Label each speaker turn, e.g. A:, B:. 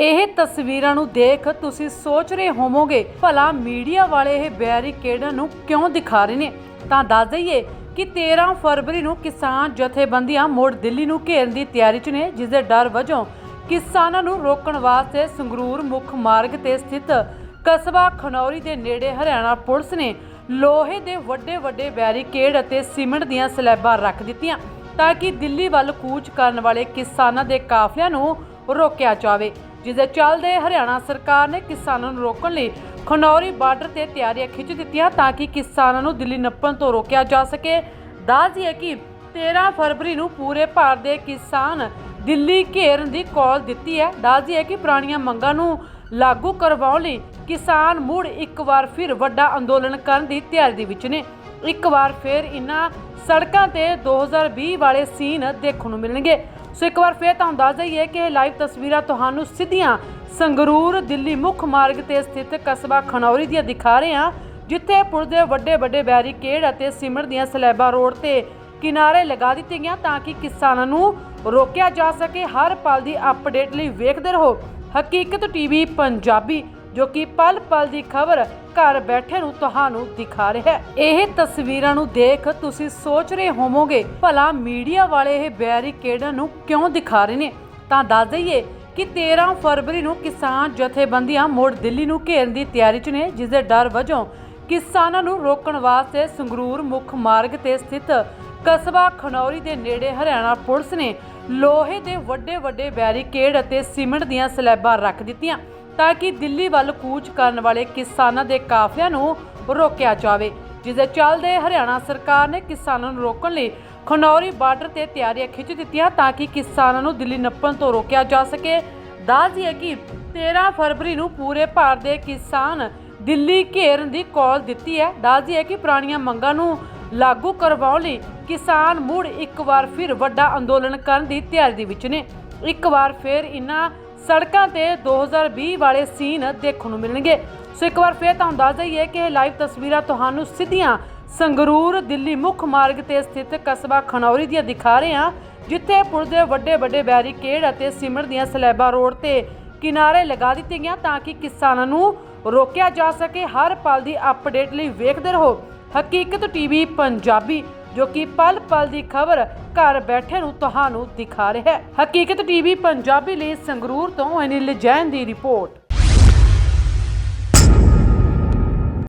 A: ਇਹ ਤਸਵੀਰਾਂ ਨੂੰ ਦੇਖ ਤੁਸੀਂ ਸੋਚ ਰਹੇ ਹੋਵੋਗੇ, ਭਲਾ ਮੀਡੀਆ ਵਾਲੇ ਇਹ ਬੈਰੀਕੇਡਾਂ ਨੂੰ ਕਿਉਂ ਦਿਖਾ ਰਹੇ ਨੇ? ਤਾਂ ਦੱਸ ਦਈਏ ਕਿ 13 ਫਰਵਰੀ ਨੂੰ ਕਿਸਾਨ ਜਥੇਬੰਦੀਆਂ ਮੋੜ ਦਿੱਲੀ ਨੂੰ ਘੇਰਨ ਦੀ ਤਿਆਰੀ 'ਚ ਨੇ, ਜਿਸ ਦੇ ਡਰ ਵਜੋਂ ਕਿਸਾਨਾਂ ਨੂੰ ਰੋਕਣ ਵਾਸਤੇ ਸੰਗਰੂਰ ਮੁੱਖ ਮਾਰਗ ਤੇ ਸਥਿਤ ਕਸਬਾ ਖਨੌਰੀ ਦੇ ਨੇੜੇ ਹਰਿਆਣਾ ਪੁਲਿਸ ਨੇ ਲੋਹੇ ਦੇ ਵੱਡੇ ਵੱਡੇ ਬੈਰੀਕੇਡ ਅਤੇ ਸੀਮੈਂਟ ਦੀਆਂ ਸਲੈਬਾਂ ਰੱਖ ਦਿੱਤੀਆਂ। ਤਾਂ ਕਿ ਦਿੱਲੀ ਵੱਲ ਕੂਚ ਕਰਨ ਵਾਲੇ ਕਿਸਾਨਾਂ ਦੇ ਕਾਫਲਿਆਂ ਨੂੰ ਰੋਕਿਆ ਜਾਵੇ ਜਿਸ ਦੇ ਚੱਲਦੇ ਹਰਿਆਣਾ ਸਰਕਾਰ ਨੇ ਕਿਸਾਨਾਂ ਨੂੰ ਰੋਕਣ ਲਈ ਖਨੌਰੀ ਬਾਰਡਰ ਤੇ ਤਿਆਰੀਆਂ ਖਿੱਚ ਦਿੱਤੀਆਂ ਤਾਂ ਕਿ ਕਿਸਾਨਾਂ ਨੂੰ ਦਿੱਲੀ ਨੱਪਣ ਤੋਂ ਰੋਕਿਆ ਜਾ ਸਕੇ। ਦੱਸ ਦਈਏ ਕਿ 13 ਫਰਵਰੀ ਨੂੰ ਪੂਰੇ ਭਾਰਤ ਦੇ ਕਿਸਾਨ ਦਿੱਲੀ ਘੇਰਨ ਦੀ ਕਾਲ ਦਿੱਤੀ ਹੈ। ਦੱਸ ਦਈਏ ਕਿ ਪੁਰਾਣੀਆਂ ਮੰਗਾਂ ਨੂੰ ਲਾਗੂ ਕਰਵਾਉਣ ਲਈ ਕਿਸਾਨ ਮੁੜ ਇੱਕ ਵਾਰ ਫਿਰ ਵੱਡਾ ਅੰਦੋਲਨ ਕਰਨ ਦੀ ਤਿਆਰੀ ਦੇ ਵਿੱਚ ਨੇ। ਇੱਕ ਵਾਰ ਫਿਰ ਇਹਨਾਂ ਸੜਕਾਂ ਤੇ 2020 ਵਾਲੇ ਸੀਨ ਦੇਖਣ ਨੂੰ ਮਿਲਣਗੇ। ਸੋ ਇੱਕ ਵਾਰ ਫਿਰ ਤੁਹਾਨੂੰ ਦੱਸ ਦਈਏ ਕਿ ਇਹ ਲਾਈਵ ਤਸਵੀਰਾਂ ਤੁਹਾਨੂੰ ਸਿੱਧੀਆਂ ਸੰਗਰੂਰ, ਦਿੱਲੀ ਮੁੱਖ ਮਾਰਗ ਤੇ ਸਥਿਤ ਕਸਬਾ ਖਨੌਰੀ ਦੀਆਂ ਦਿਖਾ ਰਹੇ ਹਾਂ, ਜਿੱਥੇ ਪੁਲ ਦੇ ਵੱਡੇ ਵੱਡੇ ਬੈਰੀਕੇਡ ਅਤੇ ਸੀਮੈਂਟ ਦੀਆਂ ਸਲੈਬਾਂ ਰੋਡ ਤੇ ਕਿਨਾਰੇ ਲਗਾ ਦਿੱਤੇ ਗਈਆਂ ਤਾਂ ਕਿ ਕਿਸਾਨਾਂ ਨੂੰ ਰੋਕਿਆ ਜਾ ਸਕੇ। ਹਰ ਪਲ ਦੀ ਅਪਡੇਟ ਲਈ ਵੇਖਦੇ ਰਹੋ। ਹਕੀਕਤ ਟੀਵੀ ਪੰਜਾਬੀ। ਜੋ ਕਿ ਪਲ ਪਲ ਦੀ ਖਬਰ ਘਰ ਬੈਠੇ ਨੂੰ ਤੁਹਾਨੂੰ ਦਿਖਾ ਰਿਹਾ ਹੈ। ਇਹ ਤਸਵੀਰਾਂ ਨੂੰ ਦੇਖ ਤੁਸੀਂ ਸੋਚ ਰਹੇ ਹੋਵੋਗੇ, ਭਲਾ ਮੀਡੀਆ ਵਾਲੇ ਇਹ ਬੈਰੀਕੇਡਾਂ ਨੂੰ ਕਿਉਂ ਦਿਖਾ ਰਹੇ ਨੇ? ਤਾਂ ਦੱਸ ਦਈਏ ਕਿ 13 ਫਰਵਰੀ ਨੂੰ ਕਿਸਾਨ ਜਥੇਬੰਦੀਆਂ ਮੋੜ ਦਿੱਲੀ ਨੂੰ ਘੇਰਨ ਦੀ ਤਿਆਰੀ 'ਚ ਨੇ, ਜਿਸ ਦੇ ਡਰ ਵਜੋਂ ਕਿਸਾਨਾਂ ਨੂੰ ਰੋਕਣ ਵਾਸਤੇ ਸੰਗਰੂਰ ਮੁੱਖ ਮਾਰਗ ਤੇ ਸਥਿਤ ਕਸਬਾ ਖਨੌਰੀ ਦੇ ਨੇੜੇ ਹਰਿਆਣਾ ਪੁਲਿਸ ਨੇ ਲੋਹੇ ਦੇ ਵੱਡੇ ਵੱਡੇ ਬੈਰੀਕੇਡ ਅਤੇ ਸੀਮੈਂਟ ਦੀਆਂ ਸਲੈਬਾਂ ਰੱਖ ਦਿੱਤੀਆਂ। ਤਾਂ ਕਿ ਦਿੱਲੀ ਵੱਲ ਕੂਚ ਕਰਨ ਵਾਲੇ ਕਿਸਾਨਾਂ ਦੇ ਕਾਫਲਿਆਂ ਨੂੰ ਰੋਕਿਆ ਜਾਵੇ ਜਿਸ ਦੇ ਚੱਲਦੇ ਹਰਿਆਣਾ ਸਰਕਾਰ ਨੇ ਕਿਸਾਨਾਂ ਨੂੰ ਰੋਕਣ ਲਈ ਖਨੌਰੀ ਬਾਰਡਰ ਤੇ ਤਿਆਰੀਆਂ ਖਿੱਚ ਦਿੱਤੀਆਂ ਤਾਂ ਕਿ ਕਿਸਾਨਾਂ ਨੂੰ ਦਿੱਲੀ ਨੱਪਣ ਤੋਂ ਰੋਕਿਆ ਜਾ ਸਕੇ। ਦੱਸ ਦਈਏ ਕਿ 13 ਫਰਵਰੀ ਨੂੰ ਪੂਰੇ ਭਾਰਤ ਦੇ ਕਿਸਾਨ ਦਿੱਲੀ ਘੇਰਨ ਦੀ ਕਾਲ ਦਿੱਤੀ ਹੈ। ਦੱਸ ਦਈਏ ਕਿ ਪੁਰਾਣੀਆਂ ਮੰਗਾਂ ਨੂੰ ਲਾਗੂ ਕਰਵਾਉਣ ਲਈ ਕਿਸਾਨ ਮੁੜ ਇੱਕ ਵਾਰ ਫਿਰ ਵੱਡਾ ਅੰਦੋਲਨ ਕਰਨ ਦੀ ਤਿਆਰੀ ਦੇ ਵਿੱਚ ਨੇ। ਇੱਕ ਵਾਰ ਫਿਰ ਇਹਨਾਂ ਸੜਕਾਂ ਤੇ 2020 ਵਾਲੇ ਸੀਨ ਦੇਖਣ ਨੂੰ ਮਿਲਣਗੇ। ਸੋ ਇੱਕ ਵਾਰ ਫਿਰ ਤੁਹਾਨੂੰ ਦੱਸ ਦਈਏ ਕਿ ਇਹ ਲਾਈਵ ਤਸਵੀਰਾਂ ਤੁਹਾਨੂੰ ਸਿੱਧੀਆਂ ਸੰਗਰੂਰ, ਦਿੱਲੀ ਮੁੱਖ ਮਾਰਗ ਤੇ ਸਥਿਤ ਕਸਬਾ ਖਨੌਰੀ ਦੀਆਂ ਦਿਖਾ ਰਹੇ ਹਾਂ, ਜਿੱਥੇ ਪੁਲ ਦੇ ਵੱਡੇ ਵੱਡੇ ਬੈਰੀਕੇਡ ਅਤੇ ਸੀਮੈਂਟ ਦੀਆਂ ਸਲੈਬਾਂ ਰੋਡ ਤੇ ਕਿਨਾਰੇ ਲਗਾ ਦਿੱਤੇ ਗਈਆਂ ਤਾਂ ਕਿ ਕਿਸਾਨਾਂ ਨੂੰ ਰੋਕਿਆ ਜਾ ਸਕੇ। ਹਰ ਪਲ ਦੀ ਅਪਡੇਟ ਲਈ ਵੇਖਦੇ ਰਹੋ। ਹਕੀਕਤ ਟੀਵੀ ਪੰਜਾਬੀ। ਜੋ ਕਿ ਪਲ ਪਲ ਦੀ ਖਬਰ ਘਰ ਬੈਠੇ ਨੂੰ ਤੁਹਾਨੂੰ ਦਿਖਾ ਰਿਹਾ ਹੈ। ਹਕੀਕਤ ਟੀਵੀ ਪੰਜਾਬੀ ਲਈ ਸੰਗਰੂਰ ਤੋਂ ਅਨਿਲ ਜੈਨ ਦੀ ਰਿਪੋਰਟ।